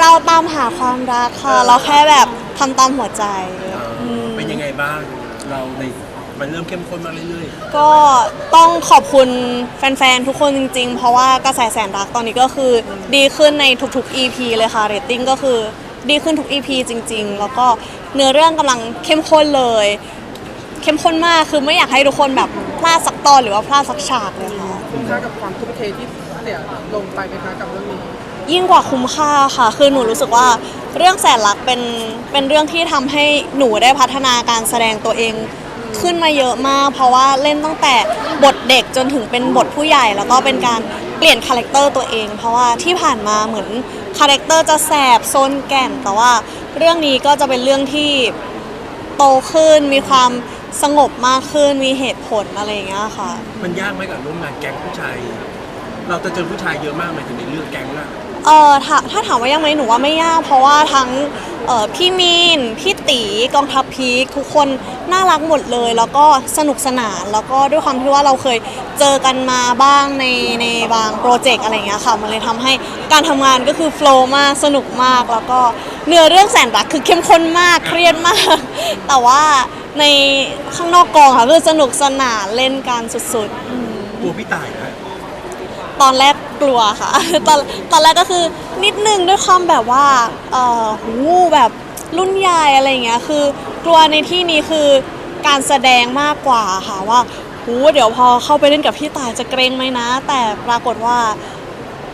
เราตามหาความรักค่ะ เราแค่แบบทำตามหัวใจมเป็นยังไงบ้าง เราในมันเริ่มเข้มข้นมากเรื่อยก็ต้องขอบคุณแฟนๆ ทุกคนจริงๆ เพราะว่ากระแสแสนรักตอนนี้ก็คือดีขึ้นในทุกๆ EP เลยค่ะเรตติ้งก็คือดีขึ้นทุก EP จริง ๆ แล้วก็เนื้อเรื่องกำลังเข้มข้นเลย เข้มข้นมากคือไม่อยากให้ทุกคนแบบ พลาดสักตอนหรือว่าพลาดสักฉากเลยค่ะ คุ้มค่ากับความทุ่มเทที่เสียลงไปไหมคะกับเรื่องนี้ ยิ่งกว่าคุ้มค่าค่ะ คือหนูรู้สึกว่าเรื่องแสนรักเป็นเป็นเรื่องที่ทำให้หนูได้พัฒนาการแสดงตัวเองขึ้นมาเยอะมาก เพราะว่าเล่นตั้งแต่บทเด็กจนถึงเป็นบทผู้ใหญ่ แล้วก็เป็นการเปลี่ยนคาแรคเตอร์ตัวเอง เพราะว่าที่ผ่านมาเหมือนคาแรคเตอร์จะแสบโซนแก่นแต่ว่าเรื่องนี้ก็จะเป็นเรื่องที่โตขึ้นมีความ สงบมากขึ้นมีเหตุผลอะไรอย่างเงี้ยค่ะๆมันยากไหมกับร่วมงานแก๊งผู้ชาย เราจะเจอผู้ชายเยอะมากไหมถึงในเรื่องแก๊งอะเออถ้าถ้าถามว่ายังไหมหนูว่าไม่ยาก เพราะว่าทั้งเอ่อพี่มีน พี่ตีกองทัพพีคทุกคนน่ารักหมดเลย แล้วก็สนุกสนานแล้วก็ด้วยความที่ว่าเราเคยเจอกันมาบ้างในในบางโปรเจกต์อะไรอย่างเงี้ยค่ะ มันเลยทำให้การทำงานก็คือโฟล์มากสนุกมากแล้วก็ เนื้อเรื่องแสนรักคือเข้มข้นมากเครียดมาก แต่ว่าในข้างนอกกองค่ะคือสนุกสนานเล่นกันสุดๆกลัวพี่ตายไหมตอนแรกกลัวค่ะ ตอนตอนแรกก็คือนิดนึงด้วยความแบบว่าเออหูแบบรุ่นใหญ่อะไรอย่างเงี้ยคือกลัวในที่นี้คือการแสดงมากกว่าค่ะว่าหูเดี๋ยวพอเข้าไปเล่นกับพี่ต่ายจะเกรงไหมนะ แต่ปรากฏว่า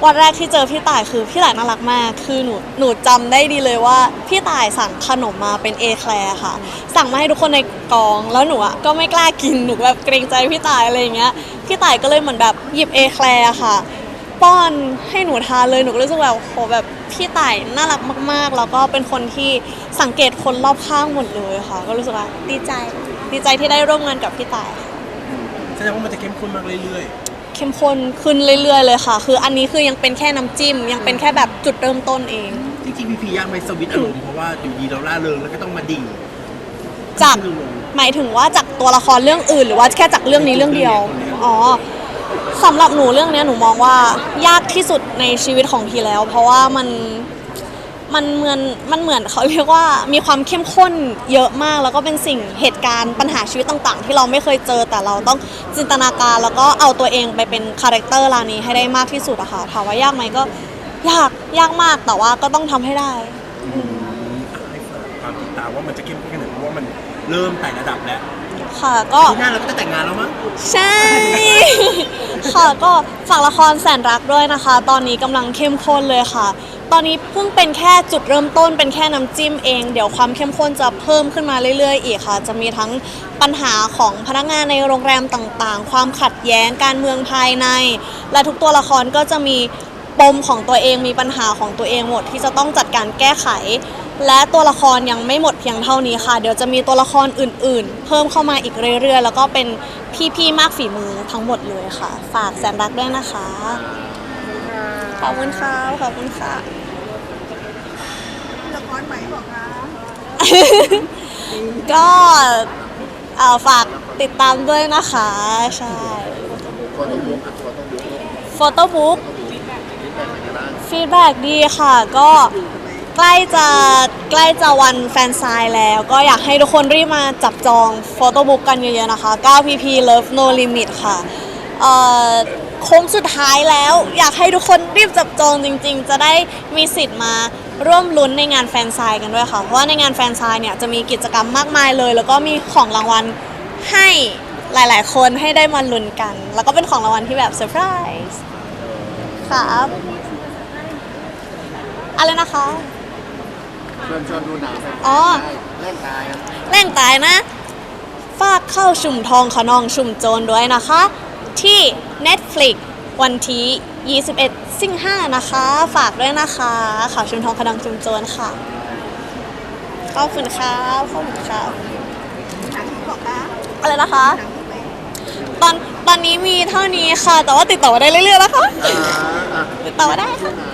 วันแรกที่เจอพี่ต่ายคือพี่ต่ายน่ารักมาก คือหนูหนูจำได้ดีเลยว่า พี่ต่ายสั่งขนมมาเป็นเอแคลร์ค่ะ สั่งมาให้ทุกคนในกองแล้วหนูอะก็ไม่กล้ากินหนูแบบเกรงใจพี่ต่ายอะไรอย่างเงี้ยพี่ต่ายก็เลยเหมือนแบบหยิบเอแคลร์ค่ะ ป้อนให้หนูทานเลยหนูก็รู้สึกแบบโหแบบพี่ต่ายน่ารักมากๆ แล้วก็เป็นคนที่สังเกตคนรอบข้างหมดเลยค่ะ ก็รู้สึกว่าดีใจ ดีใจที่ได้ร่วมงานกับพี่ต่ายค่ะแสดงว่ามันจะเข้มข้นมากเรื่อย เข้มข้นขึ้นเรื่อยๆเลยค่ะ คืออันนี้คือยังเป็นแค่น้ำจิ้ม ยังเป็นแค่แบบจุดเริ่มต้นเองๆจริงๆพีพียากไหมสวิตช์อารมณ์เพราะว่าอยู่ดีเราล่าเริงแล้วก็ต้องมาดิ่งจากขึ้นลงหมายถึงว่าจากตัวละครเรื่องอื่น หรือว่าแค่จากเรื่องนี้เรื่องเดียว อ๋อสำหรับหนูเรื่องเนี้ยหนูมองว่ายากที่สุดในชีวิตของทีแล้ว เพราะว่ามัน มันเหมือนมันเหมือนเขาเรียกว่ามีความเข้มข้นเยอะมาก แล้วก็เป็นสิ่งเหตุการณ์ปัญหาชีวิตต่าง ๆ ที่เราไม่เคยเจอแต่เราต้องจินตนาการ แล้วก็เอาตัวเองไปเป็นคาแรคเตอร์ราวนี้ให้ได้มากที่สุดอะค่ะถามว่ายากไหมก็ยากยากมากแต่ว่าก็ต้องทำให้ได้อืมอะให้ฝากความติดตามว่ามันจะเข้มข้นแค่ไหนเพราะว่ามันเริ่มไต่ระดับแล้ว ค่ะก็ที่หน้าเราก็จะแต่งงานแล้วมั้งใช่ ค่ะก็ฝากละครแสนรักด้วยนะคะ ตอนนี้กำลังเข้มข้นเลยค่ะ ตอนนี้เพิ่งเป็นแค่จุดเริ่มต้นเป็นแค่น้ำจิ้มเอง เดี๋ยวความเข้มข้นจะเพิ่มขึ้นมาเรื่อย ๆ อีกค่ะ จะมีทั้งปัญหาของพนักงานในโรงแรมต่างๆ ความขัดแย้งการเมืองภายใน และทุกตัวละครก็จะมีปมของตัวเองมีปัญหาของตัวเองหมดที่จะต้องจัดการแก้ไข และตัวละครยังไม่หมดเพียงเท่านี้ค่ะ เดี๋ยวจะมีตัวละครอื่น ๆ เพิ่มเข้ามาอีกเรื่อย ๆ แล้วก็เป็นพี่ๆมากฝีมือทั้งหมดเลยค่ะ ฝากแสนรักด้วยนะคะ ขอบคุณค่ะขอบคุณค่ะละครใหม่บอกนะก็เอ่อฝากติดตามด้วยนะคะ ใช่โฟโต้บุ๊กฟีดแบ็กดีค่ะก็ ใกล้จะใกล้จะวันแฟนไซน์แล้ว ก็อยากให้ทุกคนรีบมาจับจองโฟโต้บุ๊กกันเยอะๆนะคะ 9pp love no limit ค่ะเอ่อโค้งสุดท้ายแล้ว อยากให้ทุกคนรีบจับจองจริง ๆ จะได้มีสิทธิ์มาร่วมลุ้นในงานแฟนไซน์กันด้วยค่ะ เพราะว่าในงานแฟนไซน์เนี่ยจะมีกิจกรรมมากมายเลย แล้วก็มีของรางวัลให้หลายๆ คนให้ได้มาลุ้นกัน แล้วก็เป็นของรางวัลที่แบบเซอร์ไพรส์ครับอะไรนะคะ เชิญชวนดูหนังแฟนอ๋อ เล่นตายครับแรงตายนะ ฝากเข้าชุมทองขนองชุมโจรด้วยนะคะ ที่ Netflix วันที่ 21 สิงหานะคะ ฝากด้วยนะคะข่าวชุมทองขนองชุมโจรค่ะ ขอบคุณครับขอบคุณครับอะไรนะคะ ตอนตอนนี้มีเท่านี้ค่ะ แต่ว่าติดต่อมาได้เรื่อยๆนะคะอ่าอะติดต่อมาได้ค่ะอ่